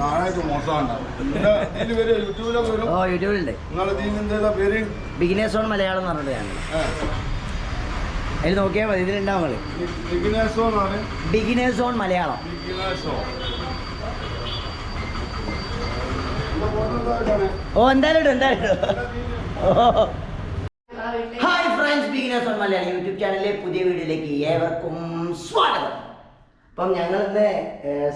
ഞായറാഴ്ച മോശമുണ്ടാവും പിന്നെ ഇതിൽ വരും യൂട്യൂബിലൊക്കെ വരും. ഓ യൂട്യൂബിലുണ്ട്. പേര്? ബിഗിനേഴ്സ് ഓൺ മലയാളം എന്ന് പറഞ്ഞിട്ട് ഞാൻ അതിൽ നോക്കിയാൽ മതി ഇതിലുണ്ടാവും നിങ്ങൾ ബിഗിനേഴ്സോ എന്നാണ് ബിഗിനേഴ്സ് ഓൺ മലയാളം. ബിഗിനേഴ്സ്? ഓ എന്തായാലും ഇടും, എന്തായാലും hi friends beginners on Malayalam YouTube ചാനലിലെ പുതിയ വീഡിയോയിലേക്ക് ഏവർക്കും സ്വാഗതം. അപ്പം ഞങ്ങൾ ഇന്ന്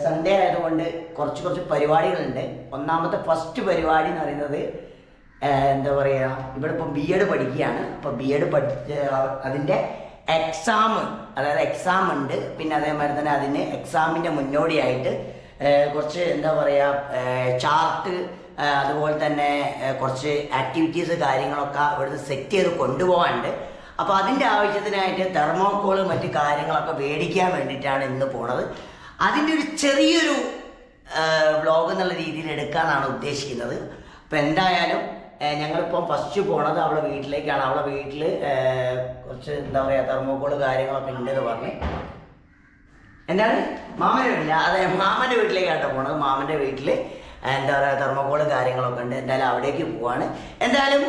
സൺഡേ ആയതുകൊണ്ട് കുറച്ച് കുറച്ച് പരിപാടികളുണ്ട്. ഒന്നാമത്തെ ഫസ്റ്റ് പരിപാടി എന്ന് പറയുന്നത് എന്താ പറയുക ഇവിടെ ഇപ്പം ബി എഡ് പഠിക്കുകയാണ് അപ്പോൾ ബി എഡ് പഠിച്ച് അതിന്റെ എക്സാം അതായത് എക്സാം ഉണ്ട്. പിന്നെ അതേമാതിരി തന്നെ അതിന് എക്സാമിന്റെ മുന്നോടിയായിട്ട് കുറച്ച് എന്താ പറയുക ചാർട്ട് അതുപോലെ തന്നെ കുറച്ച് ആക്ടിവിറ്റീസ് കാര്യങ്ങളൊക്കെ ഇവിടുന്ന് സെറ്റ് ചെയ്ത് കൊണ്ടുപോകാനുണ്ട്. അപ്പോൾ അതിന്റെ ആവശ്യത്തിനായിട്ട് തെർമോക്കോൾ മറ്റു കാര്യങ്ങളൊക്കെ മേടിക്കാൻ വേണ്ടിയിട്ടാണ് ഇന്ന് പോണത്. അതിന്റെ ഒരു ചെറിയൊരു വ്ളോഗ് എന്നുള്ള രീതിയിൽ എടുക്കാനാണ് ഉദ്ദേശിക്കുന്നത്. അപ്പോൾ എന്തായാലും ഞങ്ങളിപ്പം ഫസ്റ്റ് പോണത് അവളെ വീട്ടിലേക്കാണ്. അവളെ വീട്ടിൽ കുറച്ച് എന്താ പറയുക തെർമോക്കോൾ കാര്യങ്ങളൊക്കെ ഉണ്ടെന്ന് പറഞ്ഞ്. എന്താണ്? മാമന്റെ വീട്ടില അതെ മാമന്റെ വീട്ടിലേക്കാട്ടോ പോണത്. മാമന്റെ വീട്ടിൽ എന്താ പറയുക തെർമോക്കോൾ കാര്യങ്ങളൊക്കെ ഉണ്ട്. എന്തായാലും അവിടേക്ക് പോവാണ്. എന്തായാലും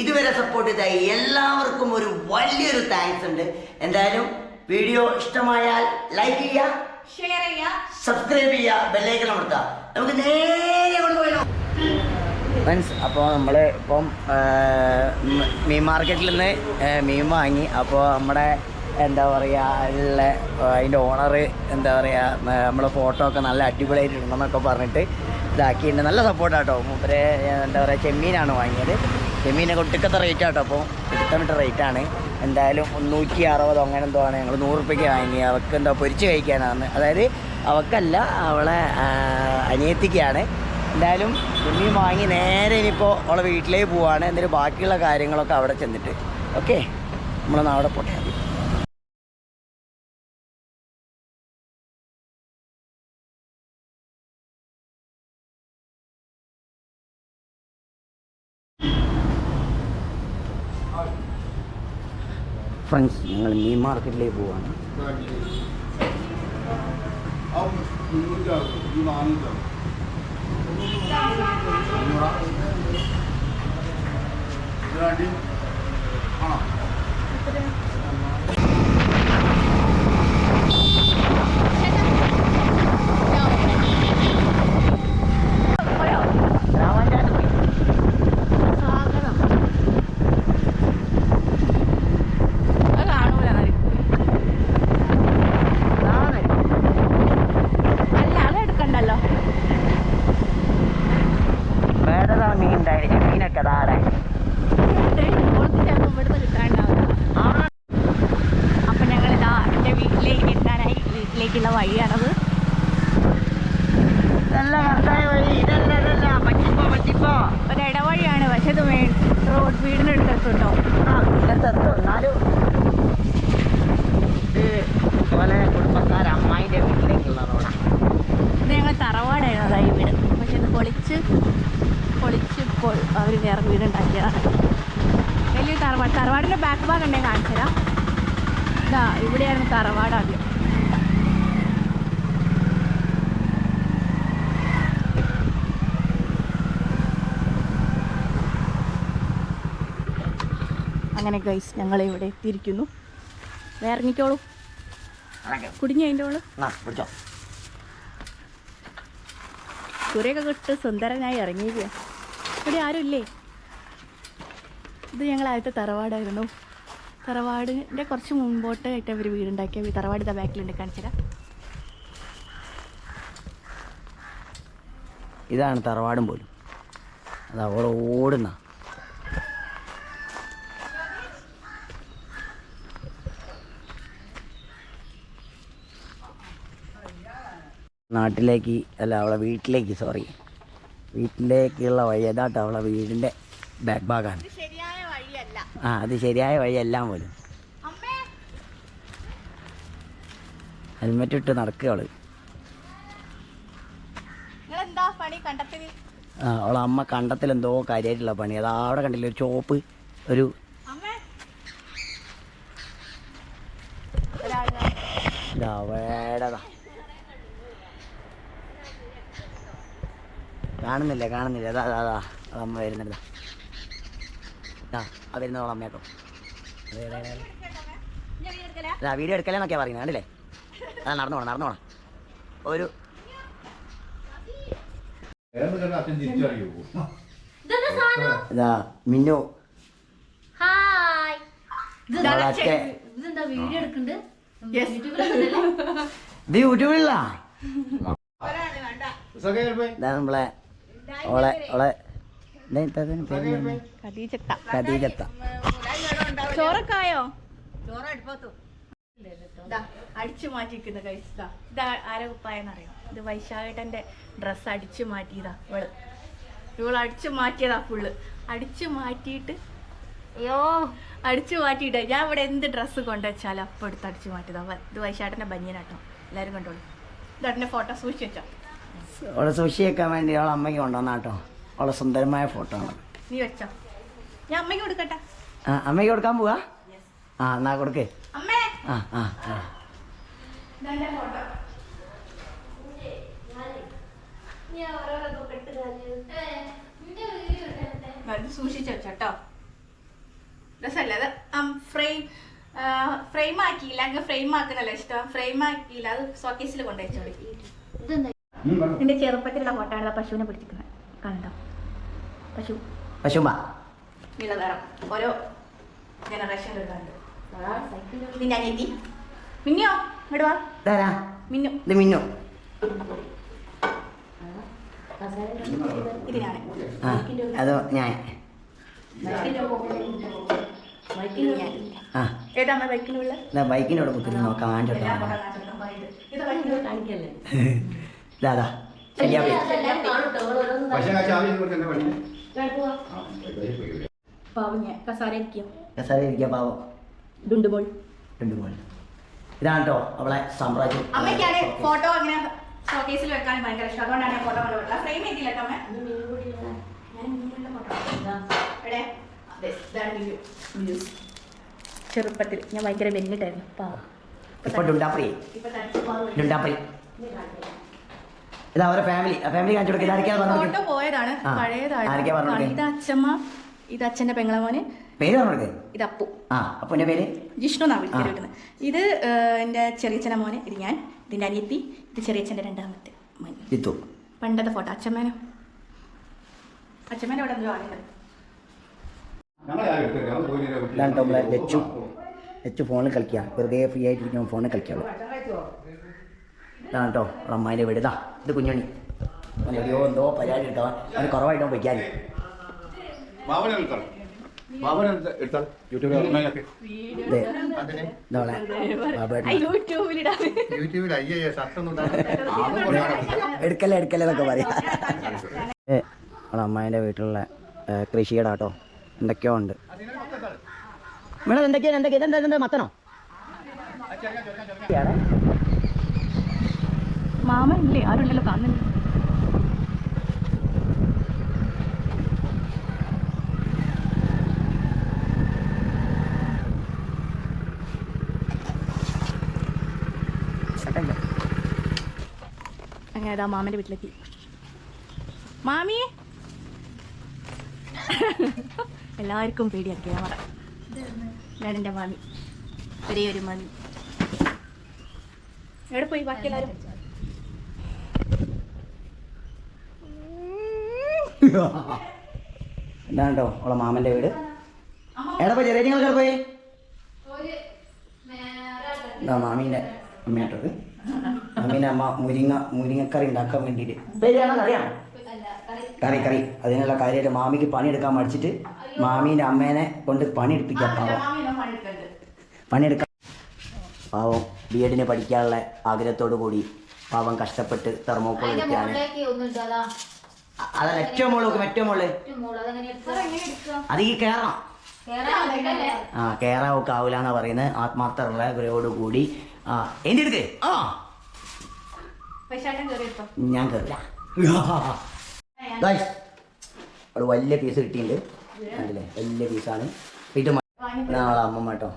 ഇതുവരെ സപ്പോർട്ട് ചെയ്ത എല്ലാവർക്കും ഒരു വലിയൊരു താങ്ക്സ് ഉണ്ട്. എന്തായാലും വീഡിയോ ഇഷ്ടമായാൽ ലൈക്ക് ചെയ്യുക ഷെയർ ചെയ്യുക. സബ്സ്ക്രൈബ് ചെയ്യുക ബെല്ലൈക്കൺ അമർത്തുക. നമുക്ക് നേരെ കൊണ്ടുപോയാലോ? ഫ്രണ്ട്സ് അപ്പോൾ നമ്മൾ ഇപ്പം മീൻ മാർക്കറ്റിൽ നിന്ന് മീൻ വാങ്ങി. അപ്പോൾ നമ്മുടെ എന്താ പറയുക ഉള്ള അതിന്റെ ഓണർ എന്താ പറയുക നമ്മളെ ഫോട്ടോ ഒക്കെ നല്ല അടിപൊളിയായിട്ട് ഇടണമെന്നൊക്കെ പറഞ്ഞിട്ട് ഇതാക്കിയിട്ടുണ്ട്. നല്ല സപ്പോർട്ടാട്ടോ മൂപ്പരെ എന്താ പറയുക ചെമ്മീനാണ് വാങ്ങിയത്. ചെമ്മീനൊക്കെ ഒട്ടുക്കത്തെ റേറ്റ് ആട്ടോ അപ്പോൾ റേറ്റ് റേറ്റാണ് എന്തായാലും മുന്നൂറ്റി അറുപതോ അങ്ങനെ എന്തോ ആണ് ഞങ്ങൾ നൂറ് റുപ്യക്ക് വാങ്ങി. അവൾക്ക് എന്താ പൊരിച്ച് കഴിക്കാനാണ് അതായത് അവൾക്കല്ല അവളെ അനിയത്തിക്കാണ്. എന്തായാലും ചെമ്മീൻ വാങ്ങി നേരെ ഇനിയിപ്പോൾ അവളെ വീട്ടിലേക്ക് പോവാണ്. എന്നിട്ട് ബാക്കിയുള്ള കാര്യങ്ങളൊക്കെ അവിടെ ചെന്നിട്ട്. ഓക്കെ നമ്മളൊന്ന് അവിടെ പോട്ടെ. ഫ്രണ്ട്സ് ഞങ്ങൾ മീൻ മാർക്കറ്റിലേക്ക് പോവാണ് ആ മുന്നൂറ്റാറ് ഇത് നാനൂറ്റാറ് ഇതിനടി ആ സ്വാഗതം അത് കാണൂല അല്ല അത് എടുക്കണ്ടല്ലോ വേറെ മീൻ ഉണ്ടായിരുന്നു മീനൊക്കെ താഴെ ഓൾക്ക് ചിലപ്പോൾ ഇവിടുന്ന് കിട്ടാണ്ടാവില്ല അപ്പം ഞങ്ങളിതാ എന്റെ വീട്ടിലേക്ക് എത്താനായി വീട്ടിലേക്കുള്ള വഴിയാണത് നല്ല കറക്റ്റായ വഴി ഇതല്ല ഇതല്ല പറ്റിപ്പോ പറ്റിപ്പോ ഒരു ഇടവഴിയാണ് പക്ഷെ ഇത് മേ റോഡ് വീടിന്റെ അടുത്തെത്തുണ്ടോ ആ എത്തും എന്നാലും വീട്ടിലേക്കുള്ള ഞങ്ങൾ തറവാടായിരുന്നു വീട്. പക്ഷെ ഇത് പൊളിച്ച് പൊളിച്ച് അവർ വേറെ വീടുണ്ടാക്കിയതാണ്. വലിയ തറവാട് തറവാടിന്റെ ബാക്ക് ഭാഗം ഉണ്ടെങ്കിൽ കാണിച്ചു തരാം ഇതാ ഇവിടെയായിരുന്നു തറവാട് അങ്ങനെ ഗൈസ് ഞങ്ങൾ ഇവിടെ എത്തിയിരിക്കുന്നു വേറെ ഇറങ്ങിക്കോളൂ. കുടുങ്ങി അതിന്റെ ഓൾ കുരയൊക്കെ കിട്ട് സുന്ദരനായി ഇറങ്ങിയിരിക്കുക ഇവിടെ ആരുമില്ലേ ഇത് ഞങ്ങൾ ആദ്യത്തെ തറവാടായിരുന്നു. തറവാടിന്റെ കുറച്ച് മുമ്പോട്ടായിട്ട് അവർ വീടുണ്ടാക്കിയ തറവാട് ഇതാ ബാക്കിലുണ്ട് കാണിച്ചുതരാം ഇതാണ് തറവാടും പോലും. അതാ അവിടെ ഓടുന്ന. നാട്ടിലേക്ക് അല്ല അവളെ വീട്ടിലേക്ക് സോറി വീട്ടിലേക്കുള്ള വഴി അതാട്ടോ അവളെ വീടിന്റെ ബാക്ക് ഭാഗമാണ് ആ അത് ശരിയായ വഴിയെല്ലാം പോലും. ഹെൽമെറ്റ് ഇട്ട് നടക്കുക അവൾ. ആ അവളെ അമ്മ കണ്ടത്തിൽ എന്തോ കാര്യമായിട്ടുള്ള പണി. അതാ അവിടെ കണ്ടില്ല ഒരു ചോപ്പ് ഒരു അമ്മേ ഇതാ വേടതാ കാണുന്നില്ല കാണുന്നില്ല. അതാ അതാ അതാ. അത് അമ്മ വരുന്നുണ്ട് ആ ആ വരുന്നോളാം അമ്മ കേട്ടോ അതെ, അതെ, അതെ. വീഡിയോ എടുക്കലെന്നൊക്കെയാ പറയുന്നത്. കണ്ടില്ലേ? അതാ നടന്നു പോണം നടന്നു പോണം ഒരു ഇതാ മിന്നു. ഇത് യൂട്യൂബിലാ നമ്മളെ ഓളെ ഓളെ. ഖദീജത്ത ചോറൊക്കെ ആയോ ദാ, അടിച്ചു മാറ്റിയിരിക്കുന്ന കഴിച്ചതാ ഇത് ആരെ കുപ്പായെന്നറിയോ? ഇത് വൈശാഖേട്ടന്റെ ഡ്രസ്സ് അടിച്ചു മാറ്റിയതാ ഇവൾ. ഇവൾ അടിച്ചു മാറ്റിയതാ ഫുള്ള് അടിച്ചു മാറ്റിയിട്ട് അയ്യോ. അടിച്ചു മാറ്റിയിട്ട് ഞാൻ ഇവിടെ എന്ത് ഡ്രസ് കൊണ്ടുവച്ചാലും അപ്പം എടുത്ത് അടിച്ചു മാറ്റിയതാ. ഇത് വൈശാഖേട്ടന്റെ ബനിയനാട്ടോ. എല്ലാവരും കണ്ടോളൂ. ഇതന്നെ ഫോട്ടോ സൂക്ഷിച്ചു വെച്ചോ. ഓളെ സൂക്ഷിക്കാൻ വേണ്ടി ഓളെ അമ്മയ്ക്ക് കൊണ്ടുവന്നാട്ടോ അവളെ സുന്ദരമായ ഫോട്ടോ ആണ്. നീ വെച്ചോ. ഞാൻ അമ്മയ്ക്ക് കൊടുക്കട്ടെ? ആ അമ്മയ്ക്ക് കൊടുക്കാൻ പോവാ? ആ എന്നാ കൊടുക്കേ. അമ്മേ! ആ ആ സൂക്ഷിച്ചു വെച്ചോട്ടോ. രസമല്ലേ അത്? ഫ്രെയിം ഫ്രെയിം ആക്കിയില്ല. അങ്ങ് ഫ്രെയിം ആക്കുന്നല്ല ഇഷ്ടം? ഫ്രെയിം ആക്കിയില്ല. അത് സോക്കേസിൽ കൊണ്ടുവച്ചോളി. എന്റെ ചെറുപ്പത്തിലുള്ള ഫോട്ടോ ആണ് പശുവിനെ പിടിച്ചിരിക്കുന്നത്. കണ്ടോ? പശു. പശുമ്പ നീലനിറം. ഓരോ നിന്റെ അനിയത്തി. മിന്നിയോ? മിന്നു. ഇത് അത് ഞാൻ. അവിടെ കുത്തിരി നോക്കാം വാങ്ങിച്ചോട്ടോ ഇത് ശരിയാവേ കസാര ഇരിക്കുക പാവം. ഡുണ്ടുബോൾ രണ്ട് ഇതാണ് കേട്ടോ അവളെ സാമ്രാജ്യം. അമ്മയ്ക്കാണ് ഫോട്ടോ അങ്ങനെ ഷോക്കേസിൽ വെക്കാൻ ഭയങ്കര ഇഷ്ടം. അതുകൊണ്ടാണ് ഞാൻ ഫോട്ടോ കൊണ്ടുപോയിട്ടുള്ളത് ഫ്രെയിം ചെയ്തില്ല കേട്ടോ ചെറുപ്പത്തിൽ ഞാൻ ഭയങ്കര വെല്ലിട്ടായിരുന്നു. പാവം. ഇപ്പൊ ഡുണ്ടാപ്രി ഡുണ്ടാപ്രി ഇത് അവരെ ഫാമിലി ഫാമിലി കാണിച്ചു കൊടുക്കുക ഇതായിരിക്കാ ഫോട്ടോ പറഞ്ഞു പോയതാണ് ആ. പഴയതാണ് ആരൊക്കെയാ പറഞ്ഞത്? ഇത് അച്ഛമ്മ ഇത് അച്ഛന്റെ പെങ്ങളമോന് പേര് പറഞ്ഞു കൊടുക്കുക ഇത് അപ്പു. ആ അപ്പൊ എന്റെ പേര്? ജിഷ്ണു എന്നാണ് ആ. വിളിക്കുന്നത് ഇത് ഏഹ്, എന്റെ ചെറിയച്ഛന്റെ മോന് ഇത് ഞാൻ ഇതിന്റെ അനിയത്തി ഇത് ചെറിയച്ഛന്റെ രണ്ടാമത്തെ മോൻ ജിത്തു. പണ്ടത്തെ ഫോട്ടോ. അച്ഛമ്മേനോ? അച്ഛമ്മേനെ ഇവിടെ എന്തോ ആളുണ്ട് ഇതാണ് നമ്മളെ ലച്ചു ലച്ചു ഫോണിൽ കളിക്കുക. വെറുതെ ഫ്രീ ആയിട്ടിരിക്കുമ്പോൾ ഫോണിൽ കളിക്കാവുള്ളൂ ഇതാണ് കേട്ടോ നമ്മുടെ അമ്മായിന്റെ വീട്. ഇതാ ഇത് കുഞ്ഞണി എവിടെയോ എന്തോ പരിപാടി കേട്ടോ അവന് കുറവായിട്ടോ എടുക്കല്ലേ എടുക്കല്ലേ എന്നൊക്കെ പറയാം. അമ്മായിന്റെ വീട്ടിലുള്ള കൃഷിയുടെ കേട്ടോ എന്തൊക്കെയോ ഉണ്ട്. മേഡം എന്തൊക്കെയാണ് എന്തൊക്കെയാണ് ഇതെന്താ ഇതെന്താ മത്തനോ? മാമൻ ഇല്ലേ? ആരുണ്ടല്ലോ കാണുന്നില്ല അങ്ങനെ അതാ മാമന്റെ വീട്ടിലെത്തി മാമി! എല്ലാവർക്കും പേടിയാണ് ക്യാമറ. ഇതാണ് എന്റെ മാമി. ഒരേ ഒരു മാമി. എവിടെ പോയി? ബാക്കി എല്ലാവരും? ഇതാണ് കേട്ടോ അവളെ മാമന്റെ വീട്. എടപ്പോ ചെറിയ നിങ്ങൾ പോയി? എന്താ മാമീന്റെ അമ്മയാട്ടത്. മാമീന്റെ അമ്മ മുരിങ്ങ മുരിങ്ങക്കറി ഉണ്ടാക്കാൻ വേണ്ടിയിട്ട്. പേരാണോ അറിയാം കറി കറി. അതിനുള്ള കാര്യമായിട്ട് മാമിക്ക് പണിയെടുക്കാൻ മടിച്ചിട്ട് മാമീന്റെ അമ്മേനെ കൊണ്ട് പണിയെടുപ്പിക്കാം പാവം. പണിയെടുക്കാൻ പാവം ബി എഡിന് പഠിക്കാനുള്ള ആഗ്രഹത്തോടു കൂടി പാവം കഷ്ടപ്പെട്ട് തെർമോക്കോൾ അതിന്റെ അതല്ല ഏറ്റവും മുകളിൽ നോക്കും ഏറ്റവും മുകളിൽ അത് ഈ കേറാം. കേറാൻ കേറാ. ആ കയറാവൊക്കെ ആവില്ല എന്നാ പറയുന്നത്. ആത്മാർത്ഥമുള്ള ആത്മാർത്ഥതയോട് കൂടി ആ എന്റെ അടുത്ത് ആ. ഞാൻ കേറില്ല. അവിടെ ഒരു വലിയ പീസ് കിട്ടിയിട്ടുണ്ട്. കണ്ടില്ലേ? വലിയ പീസാണ്. ഇത് നാളെ അമ്മ കേട്ടോ.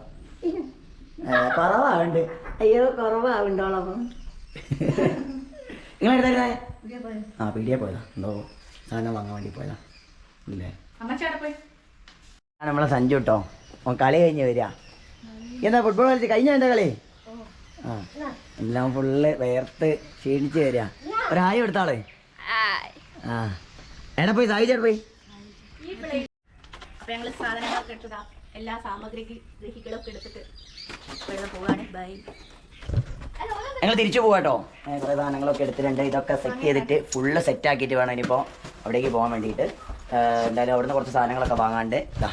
കുറവാവുണ്ട് അയ്യോ കുറവാവുണ്ടോളമ്മ നിങ്ങൾ എടുത്തായിരുന്നേ ആ പീടിയ പോയതാ. എന്തോ സാധനം വാങ്ങാൻ വേണ്ടി പോയതാ. ഇല്ലേ? അമ്മച്ചവിടെ പോയി. ആ നമ്മളെ സഞ്ജു കേട്ടോ ഓൻ കളി കഴിഞ്ഞ് വരിക. എന്താ ഫുട്ബോൾ കളിച്ച്? കഴിഞ്ഞ എന്താ കളി? ആ എല്ലാം ഫുള്ള് വേർത്ത് ക്ഷീണിച്ച് വരിക. ഒരായി എടുത്താളേ ആ. എടാ പോയി സായി ചേട്ടാ പോയി. അപ്പൊ ഞങ്ങൾ സാധനങ്ങളൊക്കെ എടുത്തതാ. എല്ലാ സാമഗ്രികളൊക്കെ ഗ്രഹികളൊക്കെ എടുത്തിട്ട് വെള്ളം പോവാണ്. ബൈ ഞങ്ങൾ തിരിച്ചു പോകാട്ടോ കുറേ സാധനങ്ങളൊക്കെ എടുത്തിട്ടുണ്ട് ഇതൊക്കെ സെറ്റ് ചെയ്തിട്ട് ഫുള്ള് സെറ്റ് ആക്കിയിട്ട് വേണം ഇനിയിപ്പോൾ അവിടേക്ക് പോകാൻ വേണ്ടിയിട്ട്. എന്തായാലും അവിടുന്ന് കുറച്ച് സാധനങ്ങളൊക്കെ വാങ്ങാണ്ട് ഇതാ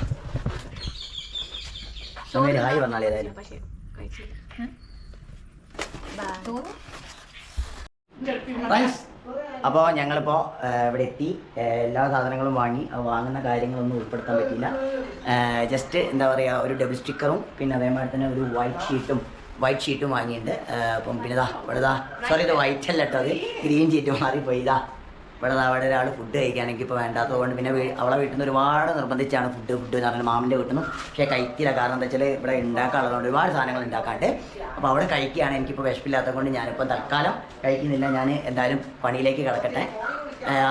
ഹായ് പറഞ്ഞാൽ ഏതായാലും. അപ്പോൾ ഞങ്ങളിപ്പോൾ ഇവിടെ എത്തി. എല്ലാ സാധനങ്ങളും വാങ്ങി. അത് വാങ്ങുന്ന കാര്യങ്ങളൊന്നും ഉൾപ്പെടുത്താൻ പറ്റില്ല ജസ്റ്റ് എന്താ പറയുക ഒരു ഡബിൾ സ്റ്റിക്കറും പിന്നെ അതേമാതിരി തന്നെ ഒരു വൈറ്റ് ഷീറ്റും വൈറ്റ് ഷീറ്റ് വാങ്ങിയിട്ടുണ്ട്. ആ, അപ്പം പിന്നെ ഇതാ ഇവിടെ ഇതാ സോറി ഇത് വൈറ്റ് അല്ല കേട്ടോ അത്. ഗ്രീൻ ഷീറ്റ് മാറിപ്പോയി. ഇതാ ഇവിടെ അവിടെ ഒരാൾ ഫുഡ് കഴിക്കുകയാണെങ്കിൽ ഇപ്പോൾ വേണ്ടാത്തത് കൊണ്ട് പിന്നെ അവളെ വീട്ടിൽ നിന്ന് ഒരുപാട് നിർബന്ധിച്ചാണ് ഫുഡ് ഫുഡ് എന്ന് പറഞ്ഞാൽ മാമിന്റെ വീട്ടിൽ നിന്ന് പക്ഷേ കഴിക്കില്ല. കാരണം എന്താ വെച്ചാൽ ഇവിടെ ഉണ്ടാക്കാനുള്ളതുകൊണ്ട് ഒരുപാട് സാധനങ്ങൾ ഉണ്ടാക്കാണ്ട് അപ്പോൾ അവിടെ കഴിക്കുകയാണ് എനിക്കിപ്പോൾ വിഷമില്ലാത്ത കൊണ്ട് ഞാനിപ്പോൾ തൽക്കാലം കഴിക്കുന്നില്ല. ഞാൻ എന്തായാലും പണിയിലേക്ക് കിടക്കട്ടെ.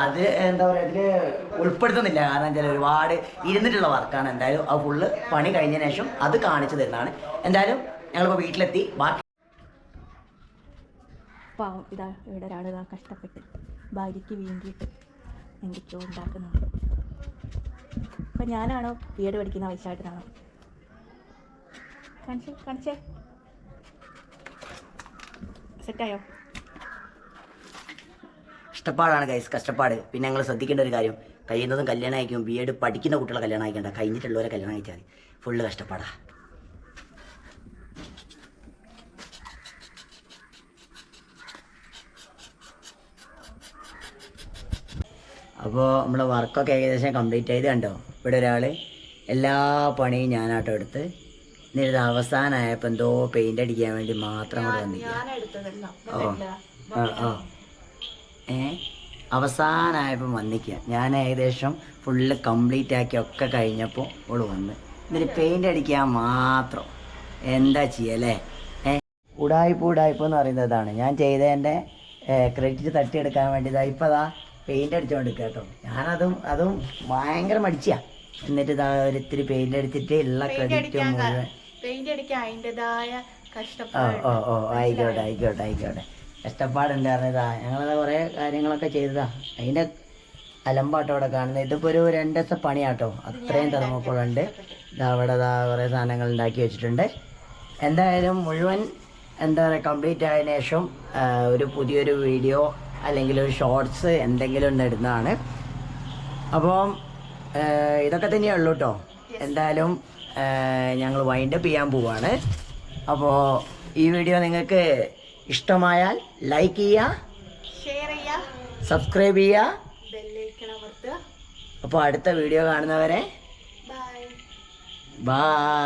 അത് എന്താ പറയുക ഇതിൽ ഉൾപ്പെടുത്തുന്നില്ല. കാരണം വെച്ചാൽ ഒരുപാട് ഇരുന്നിട്ടുള്ള വർക്കാണ് എന്തായാലും ആ ഫുള്ള് പണി കഴിഞ്ഞതിന് ശേഷം അത് കാണിച്ചു തരുന്നതാണ്. എന്തായാലും ഞങ്ങളിപ്പോൾ വീട്ടിലെത്തി. ബാക്കി പാവം ഇതാ ഇവിടെ ഒരാൾ ഇതാ കഷ്ടപ്പെട്ട് ഭാര്യയ്ക്ക് വേണ്ടിയിട്ട് എന്തൊക്കെയോ ഉണ്ടാക്കുന്നുണ്ട്. അപ്പം ഞാനാണോ വീട് പഠിക്കുന്ന വയസ്സായിട്ടാണോ? കാണിച്ചേ കാണിച്ചേ. സെറ്റായോ? കഷ്ടപ്പാടാണ് കൈസ് കഷ്ടപ്പാട്. പിന്നെ ഞങ്ങൾ ശ്രദ്ധിക്കേണ്ട ഒരു കാര്യം കഴിയുന്നതും കല്യാണം അയക്കും ബി എഡ് പഠിക്കുന്ന കുട്ടികളെ കല്യാണം അയക്കണ്ട കഴിഞ്ഞിട്ടുള്ളവരെ കല്യാണം അയച്ചാൽ മതി. ഫുള്ള് കഷ്ടപ്പാടാ. അപ്പോൾ നമ്മളെ വർക്കൊക്കെ ഏകദേശം കംപ്ലീറ്റ് ചെയ്ത് കണ്ടോ? ഇവിടെ ഒരാൾ എല്ലാ പണിയും ഞാനാട്ടോ എടുത്ത്. എന്നിട്ട് അവസാനമായപ്പോൾ എന്തോ പെയിന്റ് അടിക്കാൻ വേണ്ടി മാത്രം കൂടെ വന്നിരിക്കുക ഓ ആ ആ. ഏ? അവസാനമായപ്പോൾ വന്നിക്കുക ഞാൻ ഏകദേശം ഫുള്ള് കംപ്ലീറ്റ് ആക്കി ഒക്കെ കഴിഞ്ഞപ്പോൾ ഓൾ വന്ന്. എന്നിട്ട് പെയിന്റ് അടിക്കാൻ മാത്രം. എന്താ ചെയ്യല്ലേ ഏ? ഉടായ്പ ഉടായ്പ എന്ന് പറയുന്നത് ഇതാണ് ഞാൻ ചെയ്തതിന്റെ ക്രെഡിറ്റ് തട്ടിയെടുക്കാൻ വേണ്ടി ഇതാ ഇപ്പം അതാ പെയിന്റ് അടിച്ചുകൊണ്ട് കേട്ടോ. ഞാനതും അതും ഭയങ്കര മടിച്ചാ. എന്നിട്ട് ഇതാ ഒരിത്തിരി പെയിന്റ് അടിച്ചിട്ട് ഉള്ള ക്രെഡിറ്റ് മുഴുവൻ. പെയിന്റ് അടിക്കാൻ അതിന്റെതായ കഷ്ടപ്പാട്. ഓ ഓ ആയിക്കോട്ടെ ആയിക്കോട്ടെ ആയിക്കോട്ടെ. കഷ്ടപ്പാടുണ്ട് പറഞ്ഞതാ ഞങ്ങളത് കുറേ കാര്യങ്ങളൊക്കെ ചെയ്തതാ. അതിന്റെ അലമ്പാട്ടോ അവിടെ കാണുന്നത്. ഇതിപ്പോൾ ഒരു രണ്ട് ദിവസത്തെ പണിയാട്ടോ. അത്രയും തെർമോക്കോളുണ്ട് ഇതാ അവിടെ ഇതാ കുറേ സാധനങ്ങൾ ഉണ്ടാക്കി വെച്ചിട്ടുണ്ട്. എന്തായാലും മുഴുവൻ എന്താ പറയുക കംപ്ലീറ്റ് ആയതിനു ശേഷം ഒരു പുതിയൊരു വീഡിയോ അല്ലെങ്കിൽ ഒരു ഷോർട്സ് എന്തെങ്കിലും ഒന്ന് ഇടുന്നതാണ്. അപ്പം ഇതൊക്കെ തന്നെയേ ഉള്ളൂ കേട്ടോ എന്തായാലും ഞങ്ങൾ വൈൻഡപ്പ് ചെയ്യാൻ പോവാണ്. അപ്പോൾ ഈ വീഡിയോ നിങ്ങൾക്ക് ഇഷ്ടമായാൽ ലൈക്ക് ചെയ്യുക ഷെയർ ചെയ്യുക സബ്സ്ക്രൈബ് ചെയ്യുക അപ്പോൾ അടുത്ത വീഡിയോ കാണുന്നവരെ ബൈ ബായ്